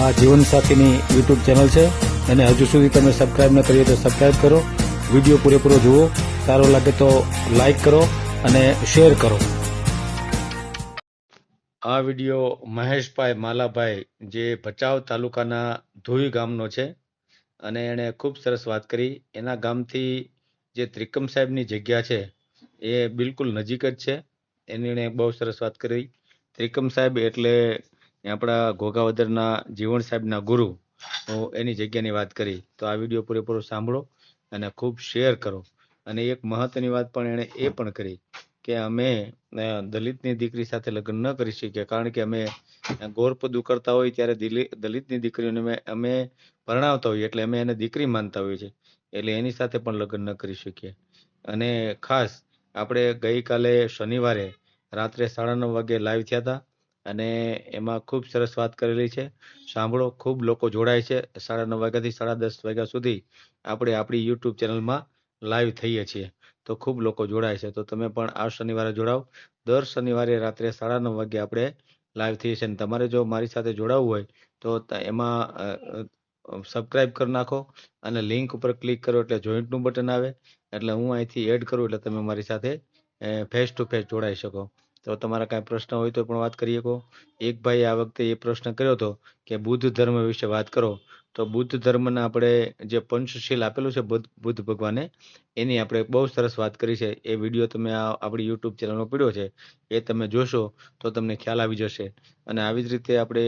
આ જીવનસાથીની YouTube channel છે અને હજુ સુધી તમે સબસ્ક્રાઈબ ન કરીએ તો સબસ્ક્રાઈબ કરો. વીડિયો પૂરેપૂરો જુઓ. સારો લાગે તો લાઈક કરો અને શેર કરો. આ વીડિયો મહેશભાઈ માલાભાઈ જે ભચાઉ તાલુકાના ધોઈ ગામનો છે અને એણે ખૂબ સરસ વાત કરી. એના ગામથી જે ત્રિકમ સાહેબની જગ્યા છે એ બિલકુલ નજીક જ છે. એની એણે બહુ સરસ વાત કરી. ત્રિકમ સાહેબ એટલે આપણા ઘોઘાવદરના જીવણ સાહેબના ગુરુ, હું એની જગ્યાની વાત કરી, તો આ વીડિયો પૂરેપૂરો સાંભળો અને ખૂબ શેર કરો. અને એક મહત્વની વાત પણ એણે એ પણ કરી કે અમે દલિતની દીકરી સાથે લગ્ન ન કરી શકીએ, કારણ કે અમે ગોરપદું કરતા હોય ત્યારે દિલી- દલિતની દીકરીઓને અમે પરણાવતા હોઈએ, એટલે અમે એને દીકરી માનતા હોઈએ છીએ, એટલે એની સાથે પણ લગ્ન ન કરી શકીએ. અને ખાસ, આપણે ગઈકાલે શનિવારે રાત્રે સાડા નવ વાગે લાઈવ થયા હતા અને એમાં ખૂબ સરસ વાત કરેલી છે. સાંભળો, ખૂબ લોકો જોડાય છે. સાડા નવ વાગ્યાથી સાડા દસ વાગ્યા સુધી આપણે આપણી યુટ્યુબ ચેનલમાં લાઈવ થઈએ છીએ. તો ખૂબ લોકો જોડાય છે. તો તમે પણ આ શનિવારે જોડાઓ દર શનિવારે રાત્રે સાડા નવ વાગે આપણે લાઈવ થઈએ છીએ. અને તમારે જો મારી સાથે જોડાવવું હોય, તો એમાં સબસ્ક્રાઇબ કરી નાખો અને લિંક ઉપર ક્લિક કરો એટલે જોઈન્ટનું બટન આવે. એટલે હું અહીંથી એડ કરું એટલે તમે મારી સાથે ફેસ ટુ ફેસ જોડાઈ શકો. તો તમારા કાંઈ પ્રશ્ન હોય તો પણ વાત કરી શકો એક ભાઈ આ વખતે એ પ્રશ્ન કર્યો હતો કે બુદ્ધ ધર્મ વિશે વાત કરો. તો બુદ્ધ ધર્મના આપણે જે પંચશીલ આપેલું છે બુદ્ધ બુદ્ધ ભગવાને, એની આપણે બહુ સરસ વાત કરી છે. એ વીડિયો તમે આ આપણી યુટ્યુબ ચેનલમાં પડ્યો છે. એ તમે જોશો તો તમને ખ્યાલ આવી જશે. અને આવી જ રીતે આપણે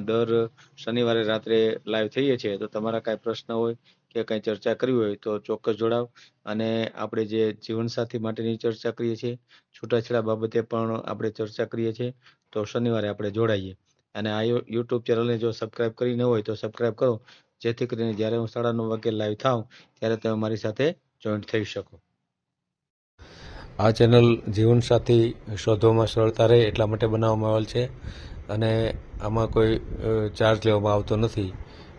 દર શનિવારે રાત્રે લાઈવ થઈએ છીએ. તો તમારા કાંઈ પ્રશ્ન હોય કે કંઈ ચર્ચા કરવી હોય તો ચોક્કસ જોડાવ. અને આપણે જે જીવનસાથી માટેની ચર્ચા કરીએ છીએ, છૂટાછેડા બાબતે પણ આપણે ચર્ચા કરીએ છીએ, તો શનિવારે આપણે જોડાઈએ. અને આ યુટ્યુબ ચેનલને જો સબસ્ક્રાઇબ કરી ન હોય તો સબસ્ક્રાઇબ કરો, જેથી કરીને જ્યારે હું સાડા નવ વાગે લાઈવ થાઉં, ત્યારે તમે મારી સાથે જોઈન્ટ થઈ શકો. આ ચેનલ જીવનસાથી શોધવામાં સરળતા રહે એટલા માટે બનાવવામાં આવેલ છે. અને આમાં કોઈ ચાર્જ લેવામાં આવતો નથી.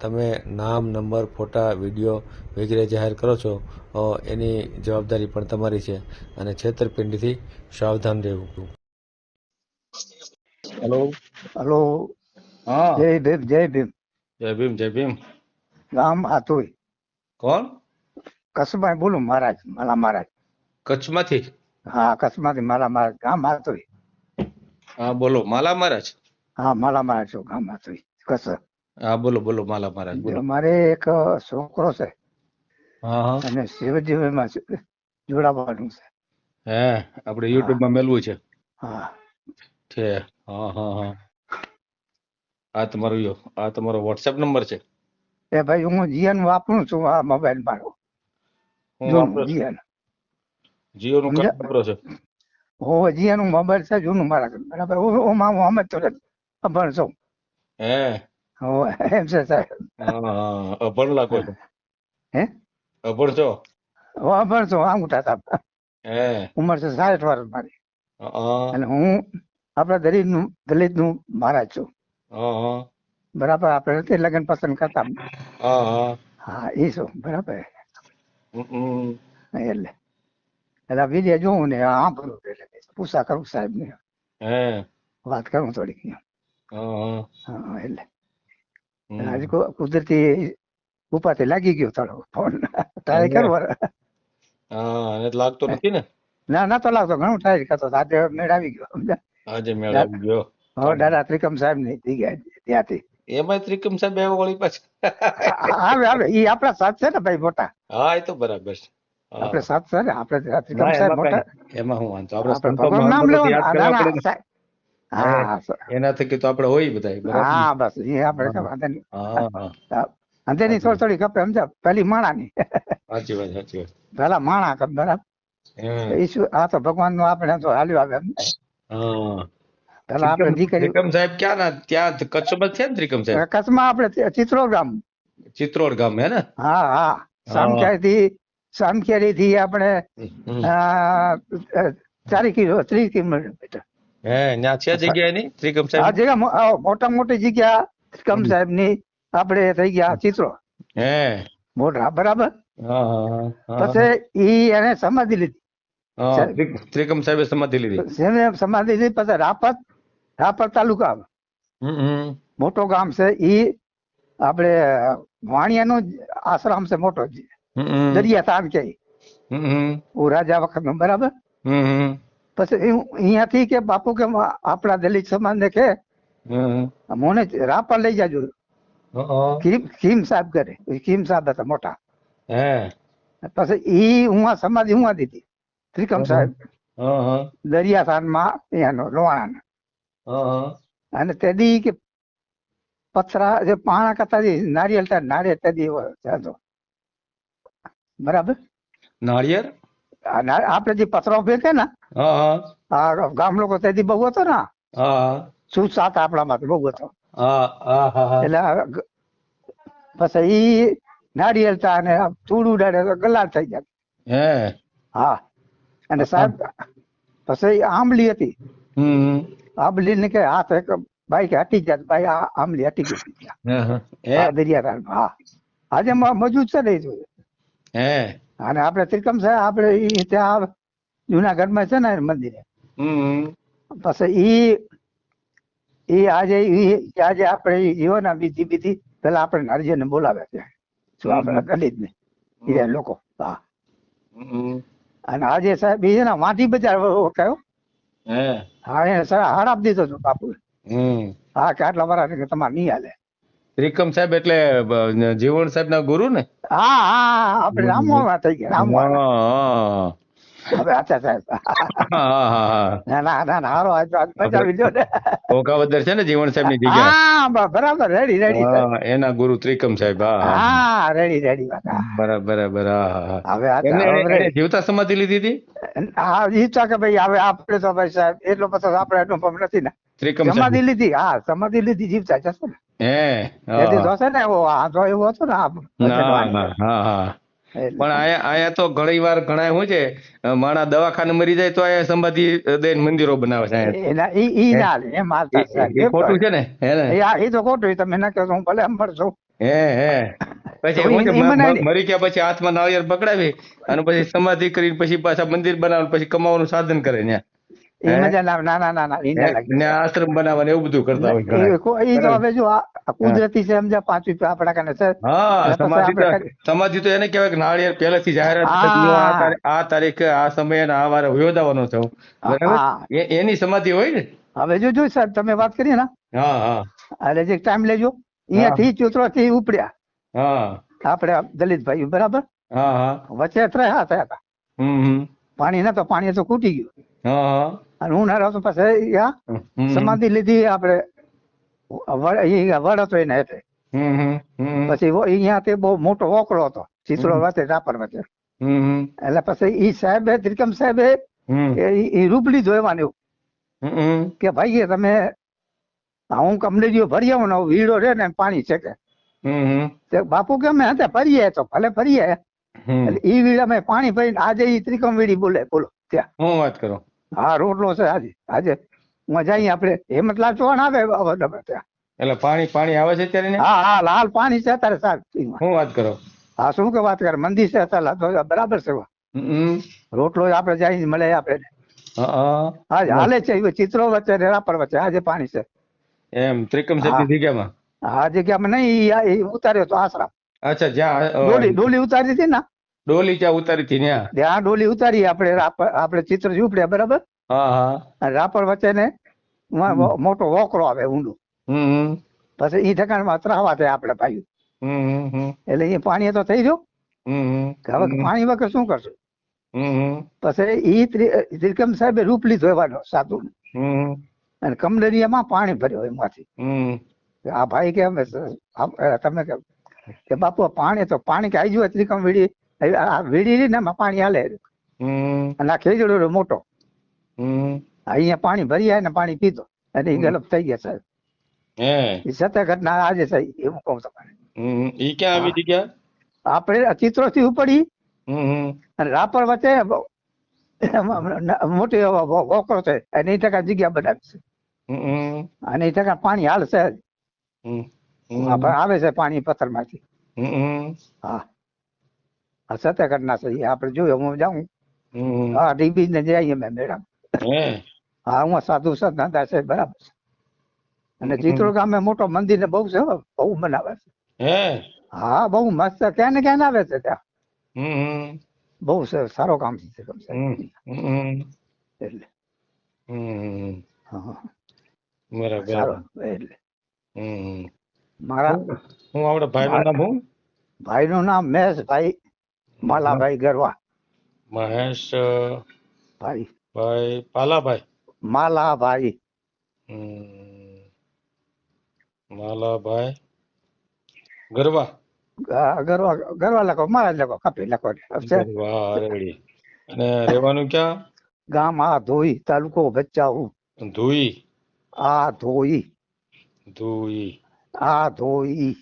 તમે નામ નંબર ફોટા વીડિયો વગેરે જાહેર કરો છો એની જવાબદારી પણ તમારી છે. અને છેતરપિંડીથી સાવધાન રહેવું. હેલો. હેલો. હા. જય ભીમ જય ભીમ. જય ભીમ જય ભીમ. ગામ આતોય કોણ? કચ્છમાં બોલું મહારાજ માલા મહારાજ. કચ્છમાંથી? હા કચ્છમાંથી માલા મહારાજ ગામ આતોય હા બોલો માલા મહારાજ. હા માલા મહારાજ છો ગામ આતોય કચ્છ. હા બોલો બોલો માલા મહારાજ બોલો. મારે એક છોકરો છે. અને શિવજીમાં જોડાવાનું છે. હે આપણે યુટ્યુબમાં મેલવું છે. હા. છે હા હા હા. આ તમારો યો આ તમારો વોટ્સએપ નંબર છે? એ ભાઈ હું જીએન વાપરું છું આ મોબાઈલ મારો. જીએન. જીઓ નું કાર્ડ વાપરો છો? હો જીએનનું મોબાઈલ છે જૂનું મારા. બરાબર હું હું હું અમે તો અભણ છું હું એમ છે સાહેબ. અભણ લાગો છો હે? અભણ છો અભણ છું આમ ઉઠાતા હે? ઉંમર છે સાઠ વર્ષ મારી. અને હું આપણા દલિતનું દલિતનું મહારાજ છું બરાબર આપણે નથી લગ્ન પસંદ કરતા. હા એ શું બરાબર. એટલે એટલે વિજય જોઉં ને આ ભરું એટલે પૂછા કરું સાહેબ ને વાત કરું થોડીક. હા એટલે. આજે કુદરતી ઉપાતે લાગી ગયો તારો ફોન. ટ્રાય કરવા. કરો હા અને લાગતો નથી ને? ના ના તો લાગતો ઘણો ટ્રાય કરતો. આજે મેળ આવી ગયો આજે મેળ આવી ગયો. હો દાદા ત્રિકમ સાહેબની ત્યાંથી. એમાં ત્રિકમ સાહેબ બે વળી પાછા? આવે આવે. ઈ આપણા સાથ છે ને ભાઈ મોટા? હા એ તો બરાબર છે. આપણે સાથ છે ને? આપણે ત્રિકમ સાહેબ મોટા? એમાં હું વાંધો આપણે નામ લેવાનું. હા સ- એના થકી તો આપણે હોય બધા હા બસ એ આપણે વાંધો નહીં. હા અંધેરી થોડી થોડી કપે સમજા પેલી માણાની. સાચી વાત સાચી વાત. પેલા માણા કપ બરાબર? ઈશુ આ તો ભગવાનનું આપણે તો હાલ્યું આવે એમ પેલા આપણે દીકરી ત્રિકમ સાહેબ ક્યાં ના ત્યાં કચ્છમાં છે ને ત્રિકમ સાહેબ? કચ્છમાં આપણે ચિત્રો ગામ. ચિત્રોડ ગામ હે ને? હા હા. સામખ્યાથી સામખેરી થી આપણે ચારી કિલો ત્રીસ કિલોમીટર. હે ન્યા છે જગ્યા એની ત્રિકમ આ જગ્યા મોટા મોટી જગ્યા ત્રિકમ સાહેબની આપણે થઈ ગયા ચિત્રો. હે. મોટા બરાબર? પછી ઈ એને સમાધિ લીધી. ત્રિકમ સાહેબે સમાધિ લીધી. સમાધિ લીધી પછી રાપત રાપર તાલુકા મોટો ગામ છે ઈ આપણે વાણિયાનો આશ્રમ છે મોટો. દરિયા તાન કે રાજા વખત બરાબર? હમ હમ. પછી અહીંયાથી કે બાપુ કે આપણા દલિત સમાજ ને કે મને રાપા લઈ જાજો. કીમ કીમ સાહેબ કરે કીમ સાહેબ હતા મોટા. પછી ઈ હું સમાધિ હું દીધી? ત્રિકમ સાહેબ. હા હા દરિયા થાનમાં અહીંયાનો લોવાણા હા હા અને તેદી કે પથરા જે પાણા કરતા જે નારિયેળ ત્યાં નારિયેળ તેદી હતો બરાબર? નાળિયેર? આ ના- આપણે જે પથરો ફેંકે ને હા હા. ગામ લોકો તેથી બહુ હતો ને હા શું સાત આપણામાં બહુ હતો. હા હા હા હા. એટલે પછી ઈ નારિયેળ તા ને ચૂડ ઉડાડે તો ગલાલ થઈ જાય. હા. અને સાહેબ પછી આંબલી હતી. આંબલી ને કે હાથ એક બાઈક હટી જાય બાઈ આ આંબલી હટી ગઈ હા હા. હે. દરિયાકાંડ હા. આજે મજૂદ છે ને એ જોયું. અને આપણે ત્રિકમ સાહેબ આપણે ઈ ત્યાં જુનાગઢમાં છે ને મંદિરે. પછી ઈ ઈ આજે ઈ આજે આપણે જીવો જીવોના બીજી બીજી પેલા આપણે હરજનને બોલાવે છે. શું આપણે દલિત ને? એ લોકો. હા. હમ. અને આજે સાહેબ બીજે ના ને બજાર કયો? હે. હા એને સર આપી દીધો હતો બાપુ હમ. હા કે આટલા કે તમારે નહીં હાલે. ત્રિકમ સાહેબ એટલે જીવન જીવણ સાહેબ ના ગુરુ ને? હા હા આપણે રામવાળા થઈ ગયા એના ગુરુ ત્રિકમ સાહેબ. બરાબર હવે. જીવતા સમાધિ લીધી હતી? હા ઈચ્છા કે ભાઈ હવે આપણે તો ભાઈ સાહેબ એટલો પછી આપણે અનુભવ નથી ને. ત્રિકમ સમાધિ લીધી હા સમાધિ લીધી જીવતા જશે ને. હે હા, તો ને એવો એવો હતો ને હા હા. પણ આયા આયા તો ઘણી વાર ઘણા શું છે માણા દવાખાને મરી જાય તો આયા સંભાજી દઈને મંદિરો બનાવે છે ઈ ઈ ના એમ એ- સાહેબ. એ એમ ખોટું છે ને હે ને? એ તો ખોટું તમે ના કહો હું ભલે અંબર છું. હે હે. પછી મ- મરી ગયા પછી હાથમાં નાળિયેર પકડાવી અને પછી સમાધિ કરીને પછી પાછા મંદિર બનાવે પછી કમાવાનું સાધન કરે ને એ મજા ના ના ના ના ના ઈ ના લાગે ને આશ્રમ બનાવવાનું એવું બધું કરતા હોય એ તો હવે જો આ આ કુદરતી છે સમજ્યા પાંચ રૂપિયા આપણા કને છે. હા એટલે પછી સમાધિ તો આપણે કરી- સમાધિ તો એને કહેવાય કે નાળિયેર પહેલેથી જાહેરાત આ તારી- આ તારીખે આ સમયે આ વારે યોજાવાનો છે બરાબર? એની સમાધિ હોય ને? હવે જો જો સાહેબ તમે વાત કરી ને. હા હા. એટલે જે ટાઈમ લેજો. અહીંયાથી ચોતરો થી ઉપડ્યા. હા. આપણે દલિતભાઈ બરાબર? હા હા. વચ્ચે ત્રયા થયા હતા. હમ ના પાણી નતો પાણી તો ખૂટી ગયું. અને હું ના તો પછી સમાધિ લીધી આપણે. વડ હતો એને હેઠે. પછી અહીંયા તે બહુ મોટો વોકળો હતો ચિત્રો વાતે રાપર વચ્ચે એટલે પછી ઈ સાહેબે ત્રિકમ સાહેબે એ હમ. હમ કે ભાઈ તમે હું કમલેજીઓ ભરી આવું ને વીડો રે ને પાણી છે કે. બાપુ કે અમે હતા ફરીએ તો ભલે ફરીએ. ઈ એટલે ઈ વીડામાં પાણી ભરીને આજે ઈ ત્રિકમ વીડી બોલે બોલો ત્યાં. હું વાત કરો? હા રોટલો છે આજે. આજે હું જઈએ આપણે હેમતલાલ ચૌહાણ આવે ત્યાં. એટલે પાણી પાણી આવે છે અત્યારે હા હા લાલ પાણી છે અત્યારે સાહેબ શું વાત કરો? હા શું કે વાત કરે? મંદિર છે અત્યારે બરાબર છે રોટલો આપણે જઈને મળે આપણે. હા હા. હાલે છે ચિત્રો વચ્ચે રેરાપર વચ્ચે આજે પાણી છે. એમ ત્રિકમ સાહેબ જગ્યામાં? આ જગ્યામાં નહીં ઉતાર્યો તો આશરા. અચ્છા જ્યાં ડોલી ડોલી ઉતારી હતી ને? ડોલી ત્યાં ઉતારી હતી ત્યાં ત્યાં ડોલી ઉતારી આપણે આપણે ચિત્ર ઝૂપડ્યા બરાબર? હા હા. રાપર વચ્ચે ને મોટો વોકરો આવે ઊંડું. પછી ઈ ઠેકાણમાં ત્રાવા થાય આપણે હમ એટલે એ પાણી તો થઈ ગયું. હવે પાણી વગર શું કરશું? પછી ઈ ત્રિકમ સાહેબે રૂપ લીધો એવાનો સાધુ હમ અને કમલેરિયામાં પાણી ભર્યો એમાંથી. આ ભાઈ કે તમે કે બાપુ પાણી તો પાણી કે આવી ગયું ત્રિકમ વીડી? આ વીડી ને એમાં પાણી હાલે અને આ ખેજડો મોટો. હમ. અહીંયા પાણી ભરી આવે ને પાણી પીધો. અને ગલપ થઈ ગયા સાહેબ. એ સત્ય ઘટના આજે થઈ. એવું કહું તમારે. ક્યાં આવી જગ્યા આપણે ચિત્રો થી ઉપડી. અને રાપર વચ્ચે મોટી વોકરો છે. અને એ ટકા જગ્યા બનાવી છે. અને એ ટકા પાણી હાલશે આવે છે પાણી પથ્થરમાંથી હા. આ સત્યાગ્રહના છે આપડે આપણે જોયું હું જાઉં. હા ડીબી ને જઈએ મેં મેડમ હા. હું સાધુ સંત ના છે બરાબર છે. અને ચિત્રો ચિત્રોડ ગામે મોટો મંદિર ને બહુ છે બહુ બનાવે છે. હા. બહુ મસ્ત ક્યાં ને ક્યાં આવે છે ત્યાં? બહુ સારો કામ છે એટલે. બરાબર. એટલે. મારા હું આપડે ભાઈ નું નામ હું ભાઈનું નામ મહેશભાઈ. માલાભાઈ ગરવા. મહેશ ભાઈ. ભાઈ પાલાભાઈ. માલાભાઈ. માલાભાઈ ગરવા. ગરવા ગરવા લખો મારા લખો કાપી લખો. ગરવા અને રહેવાનું ક્યાં? ગામ આ ધોઈ તાલુકો ભચાઉ. ધોઈ. આ ધોઈ. ધોઈ. આ ધુઈ.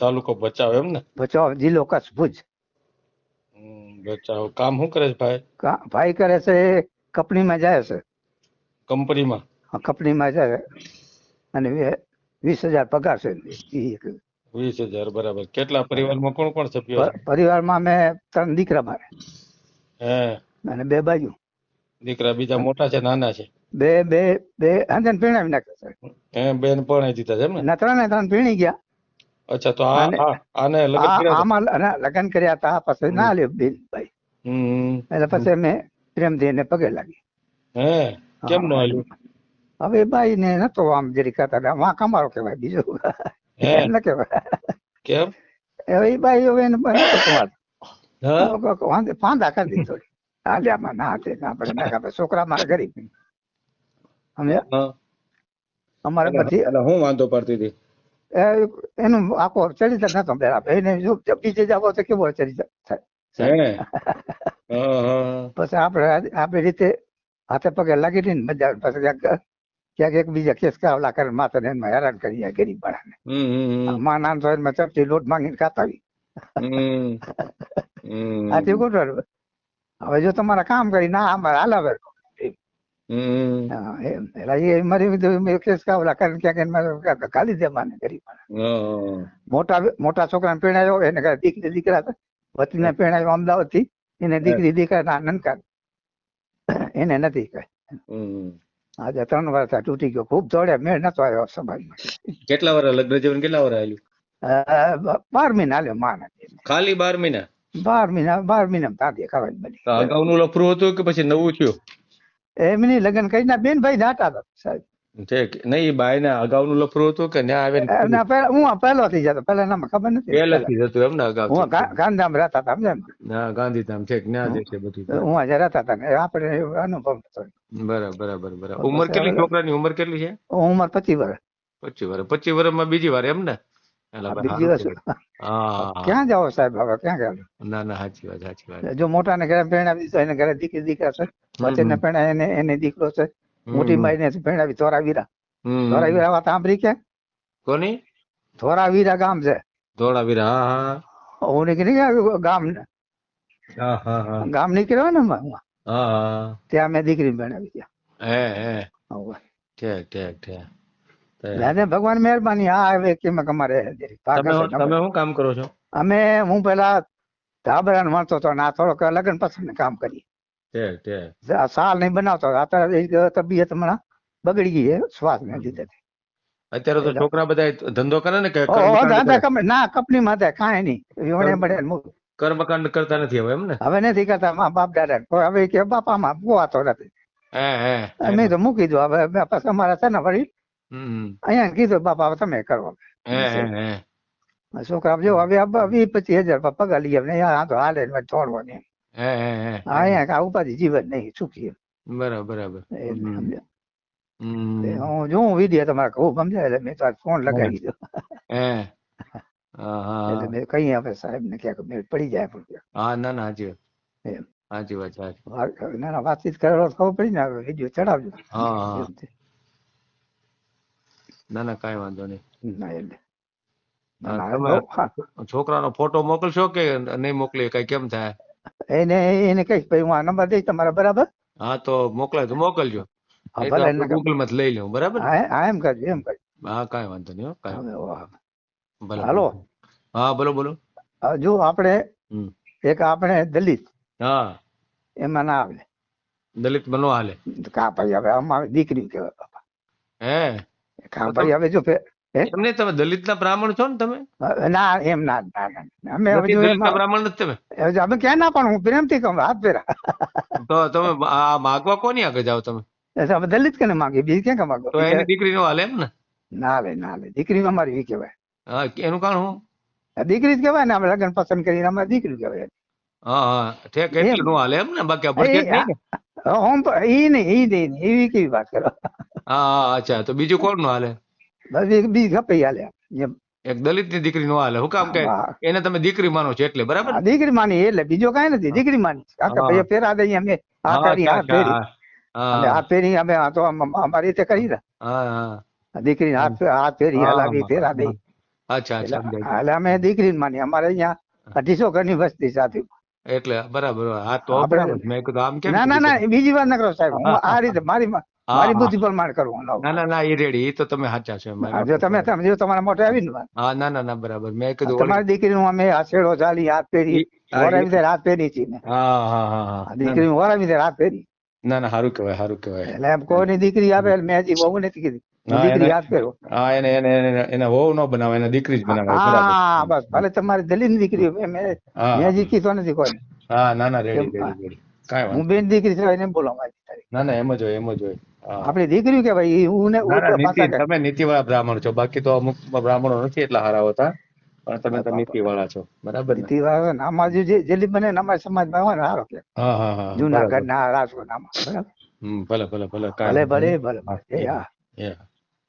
તાલુકો બચાવ એમ ને? ભચાઉ જિલ્લો કચ્છ ભુજ. હમ, બચાવ કામ શું કરે છે ભાઈ? કા- ભાઈ કરે છે કંપનીમાં જાય છે. કંપનીમાં? હા, કંપનીમાં જાય અને વીસ હજાર પગાર છે વીસ હજાર બરાબર. કેટલા પરિવારમાં કોણ કોણ સભ્યો છે? પરિવારમાં મેં ત્રણ દીકરા મારે. હે. અને બે બાજુ. દીકરા બીજા મોટા છે નાના છે? બે બે બે અંજન પીણાવી નાખ્યા છે. હે બેન પરણાવી દીધા છે એમ ને ત્રણે ત્રણ પીણી ગયા. અચ્છા તો આ આને- લગન હતા? આમાં લગ્ન કર્યા હતા પછી ના લ્યો બેન ભાઈ એટલે પછી અમે પ્રેમથી ને પગે લાગી. હે? કેમ નો હાલ્યું હવે ભાઈ ને નતો આમ જરી કહેતા વાંક અમારો કહેવાય બીજું. એમ ન કહેવાય. કેમ? હવે ભાઈ હવે એને પાંદા કરી દીધી. થોડી હાલ્યામાં ના ના આપણે છોકરા મારા ગરીબ અમે અમારે પછી એટલે હું વાંધો પડતી હતી? એનું આખો ચરિત્ર નતો બરાબર એને જો બીજે જાવ તો કેવો ચરિત્ર થાય? પછી આપણે આપણી રીતે હાથે પગે લાગી ને મજા પછી ક્યાંક ક્યાંક એક બીજા કેસ કાવલા કરે માતા ને એમાં હેરાન કરી જાય ગરીબ માણસને. માં નાન તો એમાં ચપટી લોટ માંગીને ખાતા આવી આથી ખોટું. હવે જો તમારા કામ કરી ના અમારે હાલાવે મેં ક્યાંક એમાં દે માને ગરીબ મોટા મોટા છોકરાને પરણાયો એને દીકરી દીકરા વતીને પરણાયો અમદાવાદથી એને દીકરી દીકરા ના નનકા એને નથી કઈ. આજે ત્રણ વર્ષ તૂટી ગયો. ખૂબ દોડ્યા મેળ નતો આવ્યો સમાજમાં. કેટલા વાર લગ્ન જીવન કેટલા વાર આવ્યું બાર મહિના આવ્યો માને. ખાલી બાર મહિના? બાર મહિના બાર મહિના તાંતી ખાવાની બની. અગાઉનું લફરું હતું કે પછી નવું થયું? એમની લગ્ન કરીને બેન ભાઈ જાતા હતા સાહેબ. ઠીક નહીં બાય ને અગાઉનું લફરું હતું કે ન્યા આવે ને પહેલા હું પહેલો થી જતો પહેલા નામ ખબર નથી. પહેલેથી જ હતું એમ ને અગાઉ હું ગાંધીધામ રહેતા હતા સમજે ના? ગાંધીધામ ઠીક ન્યા જે છે બધું હું આજે રહેતા હતા ને આપણે અનુભવ થયો બરાબર બરાબર બરાબર. ઉંમર કેટલી છોકરાની? ઉંમર કેટલી છે? ઉંમર પચીસ વર્ષ. પચીસ વર્ષ. પચીસ વર્ષમાં બીજી વાર એમ ને? એલા ભાઈ બીજી સારું વર્ષ કહેવાય. હા ક્યાં જાઓ સાહેબ હવે ક્યાં ગયા ના ના સાચી વાત સાચી વાત જો મોટા ને ઘરે પરણાવી દીધો એને ઘરે દીકરી દીકરા છે વચ્ચેને પરણાય એને એને દીકરો છે મોટી બાઈ ને પરણાવી ધોરાવીરા હમ. ધોરાવીરા વાત સાંભળી કે કોની ધોરાવીરા ગામ છે ધોળાવીરા હા હું નીકળી ગયા ગામ હા હા હા ગામ નીકળ્યો ને હું. હા હા ત્યાં મેં દીકરી પરણાવી ત્યાં હે હે હવે. ઠીક ઠીક ઠીક તે દાદા ભગવાન મહેરબાની આ આવે કે અમારે તમે શું- કામ કરો છો? અમે હું પેલા ધાબરાને મળતો હતો આ થોડોક લગ્ન પસંદ કામ કરી ઠીક ઠીક આ સાલ નહીં બનાવતો. અત્યારે તબિયત હમણાં બગડી ગઈ છે શ્વાસ ને લીધે. અત્યારે તો છોકરા બધા ધંધો કરે ને કે ના કંપની માં હતા કાંઈ નહીં. મળે કર્મકાંડ કરતા નથી હવે એમ ને? હવે નથી કરતા મા બાપ દાદા. હવે કે બાપામાં ગોવાતો નથી. હે હે. અમે તો મૂકી દો હવે પછી અમારા છે ને વળી. અહીંયા કીધું બાપા તમે કરો છોકરા જો હવે વીસ પચીસ હજાર પગાર લઈ આવે ને આ તો હાલે ને હે હે અહીંયા આ ઉપાધિ જીવન નહીં સુખી બરાબર હું જોઉં વીડિયો તમારે ખૂબ સમજાય એટલે મેં તો ફોન લગાવી દીધો. એટલે મેં કહી હવે સાહેબ ને ક્યાંક મેળ પડી જાય પણ હા ના ના. વાત. ના ના વાતચીત કરેલો ખબર પડી ને વીડિયો ચડાવજો. હા. ના ના કાંઈ વાંધો નહીં ના. છોકરાનો ફોટો મોકલશો કે નહીં મોકલી કઈ કેમ થાય? એને એને કહીશ ભાઈ હું આ નંબર દઈશ તમારા બરાબર? હા તો મોકલાય તો મોકલજો. ગૂગલમાંથી લઈ લઉં બરાબર? હા એમ કરજો એમ કરજો. હા કાંઈ વાંધો નહીં કાંઈ હાલો. હા બોલો બોલો. જો આપણે એક આપણે દલિત. હા. એમાં ના આવે. દલિત બનો હાલે. કા ભાઈ હવે અમારી દીકરી કહેવાય બાપા. હે? ભાઈ હવે જો એમને તમે દલિતના બ્રાહ્મણ છો ને તમે? ના એમ ના ના ના, ના. અમે બ્રાહ્મણ નથી તમે? અમે ક્યાં ના પણ હું પ્રેમથી કહું હાથ પેરા તો તમે આ માગવા કોની આગળ જાવ તમે? અમે દલિત કેને માગી બીજી ક્યાં માગો? તો એની દીકરી નો હાલે એમ ને? ના લે ના લે દીકરી અમારી વી કહેવાય. હા એનું કારણ હું? દીકરી જ કહેવાય ને અમે લગ્ન પસંદ કરીને અમારી દીકરી કહેવાય. હા હા. ઠેક એટલે નો હાલે એમ ને? બાકી આ ભડકેટ નહીં ને હવે હું તો ઈ નહીં ઈ નહીં એવી કેવી વાત કરો? હા અચ્છા તો બીજું કોણનું હાલે? બસ એક બીજી ગપી હાલે એમ. એક દલિતની દીકરી નો હાલે હું કામ કે એને તમે દીકરી માનો છો એટલે બરાબર? દીકરી માની એટલે બીજો કઈ નથી દીકરી માની. કાકા ભાઈ ફેરા દઈ અમે આ કરી આ ફેરી. આ ફેરી અમે આ તો અમારી રીતે કરી ને હા, હા. આ દીકરી હાથ ફેરી હલાવી ફેરા દઈ. અચ્છા અચ્છા એટલે અમે દીકરી માની અમારે અહીંયા અઢીસો ઘરની વસ્તી સાથે એટલે બરાબર હા તો મેં કીધું આમ કેમ ના ના ના બીજી વાત ના કરો સાહેબ. હું આ રીતે મારી મારી. બુદ્ધિ પ્રમાણે કરવું ના ના ના એ રેડી એ તો તમે સાચા છો જો તમે જો તમારા મોઢે આવી ને હા ના ના ના બરાબર. મેં કીધું તમારી દીકરીનું અમે હાથેડો ચાલી હાથ પહેરી વરાવી દે રાત પહેરી છે હા હા હા દીકરી વરાવી દે રાત પહેરી ના ના સારું કહેવાય સારું કહેવાય. એટલે એમ કોઈની દીકરી આવે મેં હજી બહુ નથી કીધી. દીકરી એને- હા એને એને એને એને વહુ ન બનાવે એને દીકરી જ બનાવે હા બસ ભલે તમારી દલીલ દીકરી મેં નથી કોઈ હા ના ના રેડી રેડી રેડી કાંઈ વાંધો હું બેન દીકરી છે એને બોલાવવા ના ના એમ જ હોય એમ જ હોય. આપણી દીકરી કે ભાઈ હું ને ના નીતિ વાળા તમે નીતિવાળા બ્રાહ્મણ છો બાકી તો અમુક બ્રાહ્મણો નથી એટલા હારા હોતા પણ તમે તો નીતિવાળા છો બરાબર નીતિ વાળા જેલી જે બને ને અમારા સમાજમાં હોય ને કે. હા હા હા જુનાગઢ ના રાજકોટ આમાં બરાબર? ભલે ભલે ભલે ભલે ભલે ભલે ભલે.